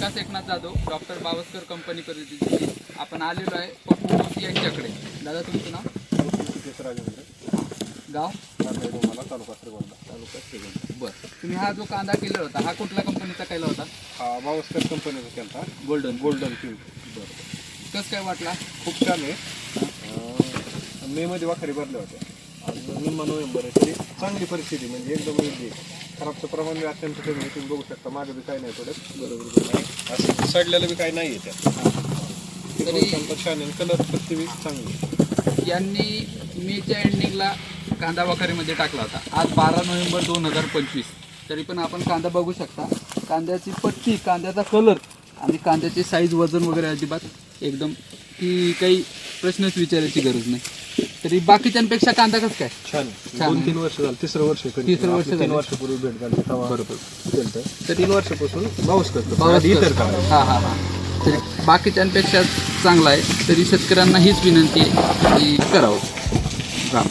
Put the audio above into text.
Vilas Eknath Jadhav doctor Bawaskar company प्रतिनिधी आपण आलेलो आहे पप्पू यांच्याकडे. दादा तुमचं नाव? गाव? तालुका श्रीगोंदा तालुका श्रीगोंदा बरं. तुम्ही हा जो कांदा केला होता हा कुठल्या कंपनीचा केला होता? हा बावस्कर कंपनीचा केला गोल्डन गोल्डन किंग बरं. कसं काय वाटला? खूप छान आहे. अं, मे मध्ये वाखारी भरल्या होत्या. आज निम्मा नोव्हेंबर आहे. तरी चांगली परिस्थिती म्हणजे एकदम योग्य आहे खराबचं प्रमाण बी अत्यंत कमी आहे. तुम्ही बघू शकता मागे बी काही नाही थोडं बरोबर असं सडलेलं बी काही नाही आहे त्यात. तरी- छान आहे. कलर पत्ती बी चांगली आहे. यांनी मेच्या एंडिंगला कांदा वखारीमध्ये टाकला होता. आज बारा नोव्हेंबर दोन हजार पंचवीस. तरी पण आपण कांदा बघू शकता. कांद्याची पट्टी कांद्याचा कलर आणि कांद्याची साईज वजन वगैरे अजिबात एकदम की काही प्रश्नच विचारायची गरज नाही. तरी बाकीच्यांपेक्षा कांदा कसं काय? छान दोन. तीन वर्ष झालं. तिसरं वर्ष आहे. तिसरं वर्ष आपली तीन झालं. वर्षापूर्वी भेट झाली. तेव्हा बरोबर. केलतं. तर तीन वर्षापासून बावस करतो. आधी इतर कांदा हा हा हा. तरी बाकीच्यांपेक्षा चांगला आहे. तरी शेतकऱ्यांना हीच विनंती आहे की करावं. राम